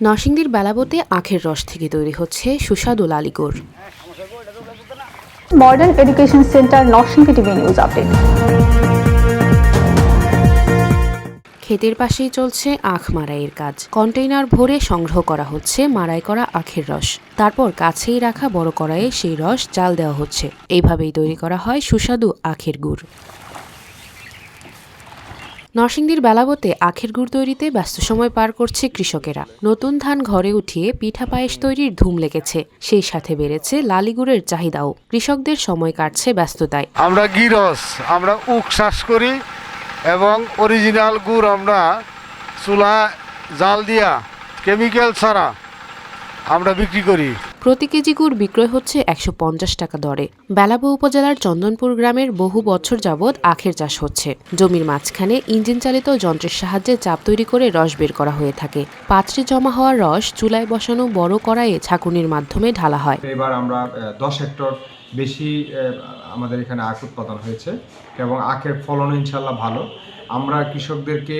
নরসিংদীর বেলাবতে আখের রস থেকে তৈরি হচ্ছে সুস্বাদু লালিগুড়। Modern education centre Narsingdi TV news update ক্ষেতের পাশেই চলছে আখ মারাইয়ের কাজ। কন্টেইনার ভরে সংগ্রহ করা হচ্ছে মারাই করা আখের রস। তারপর কাছেই রাখা বড় কড়াইয়ে সেই রস জাল দেওয়া হচ্ছে। এইভাবেই তৈরি করা হয় সুস্বাদু আখের গুড়। নরসিংদীর বেলাবতে আখের গুড় তৈরিতে ব্যস্ত সময় পার করছে কৃষকেরা। নতুন ধান ঘরে উঠিয়ে পিঠা পায়েস তৈরির ধুম লেগেছে। সেই সাথে বেড়েছে লালি গুড়ের চাহিদাও। কৃষকদের সময় কাটছে ব্যস্ততায়। আমরা গিরস, আমরা উক চাষ করি এবং অরিজিনাল গুড় আমরা চুলা জাল দিয়া কেমিক্যাল ছাড়া আমরা বিক্রি করি। প্রতি কেজি গুড় বিক্রয় হচ্ছে একশো পঞ্চাশ টাকা দরে। বেলাবো উপজেলার চন্দনপুর গ্রামের বহু বছর যাবৎ আখের চাষ হচ্ছে। জমির মাঝখানে ইঞ্জিন চালিত যন্ত্রের সাহায্যে চাপ তৈরি করে রস বের করা হয়ে থাকে। পাত্রে জমা হওয়া রস চুলায় বসানো বড় কড়াইয়ে ছাঁকুনির মাধ্যমে ঢালা হয়। এবার আমরা দশ হেক্টর বেশি আমাদের এখানে আখ উৎপাদন হয়েছে। এবং আখের ফলনও ইনশাল্লাহ ভালো। আমরা কৃষকদেরকে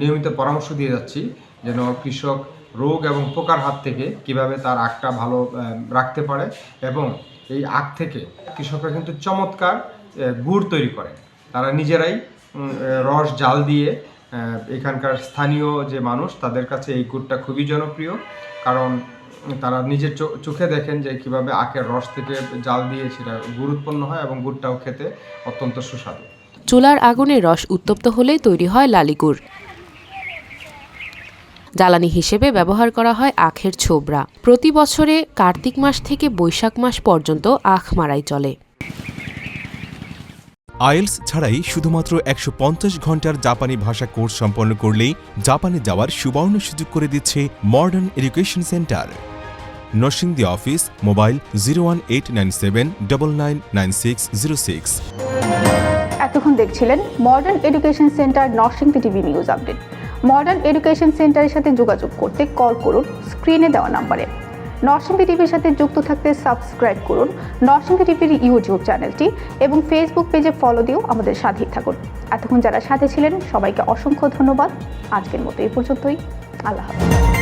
নিয়মিত পরামর্শ দিয়ে যাচ্ছি যেন কৃষক রোগ এবং পোকার হাত থেকে কীভাবে তার আখটা ভালো রাখতে পারে এবং এই আখ থেকে কৃষকরা কিন্তু চমৎকার গুড় তৈরি করে। তারা নিজেরাই রস, জাল দিয়ে এখানকার স্থানীয় যে মানুষ, তাদের কাছে এই গুড়টা খুবই জনপ্রিয়। কারণ তারা নিজের চোখে দেখেন যে কীভাবে আখের রস থেকে জাল দিয়ে সেটা গুড় উৎপন্ন হয় এবং গুড়টাও খেতে অত্যন্ত সুস্বাদু। চুলার আগুনে রস উত্তপ্ত হলেই তৈরি হয় লালিগুড় জ্বালানি হিসেবে ব্যবহার করা হয় আখের ছোবড়া প্রতি বছরে কার্তিক মাস থেকে বৈশাখ মাস পর্যন্ত আখ মারাই চলে। আইএলস ছাড়াই শুধুমাত্র একশো পঞ্চাশ ঘণ্টার জাপানি ভাষা কোর্স সম্পন্ন করলেই জাপানে যাওয়ার সুবর্ণ সুযোগ করে দিচ্ছে modern education centre. Narsingdi office mobile zero one eight nine seven double nine nine six zero six. এতক্ষণ দেখছিলেন modern education centre Narsingdi TV news update. Modern education সেন্টারের সাথে যোগাযোগ করতে কল করুন, স্ক্রিনে দেওয়া নাম্বারে। নরসিংদী টিভির সাথে যুক্ত থাকতে সাবস্ক্রাইব করুন, নরসিংদী টিভির ইউটিউব চ্যানেলটি এবং ফেসবুক পেজে ফলো দিয়েও আমাদের সাথেই থাকুন। এতক্ষণ যারা সাথে ছিলেন, সবাইকে অসংখ্য ধন্যবাদ। আজকের মতো এই পর্যন্তই। আল্লাহ হাফেজ।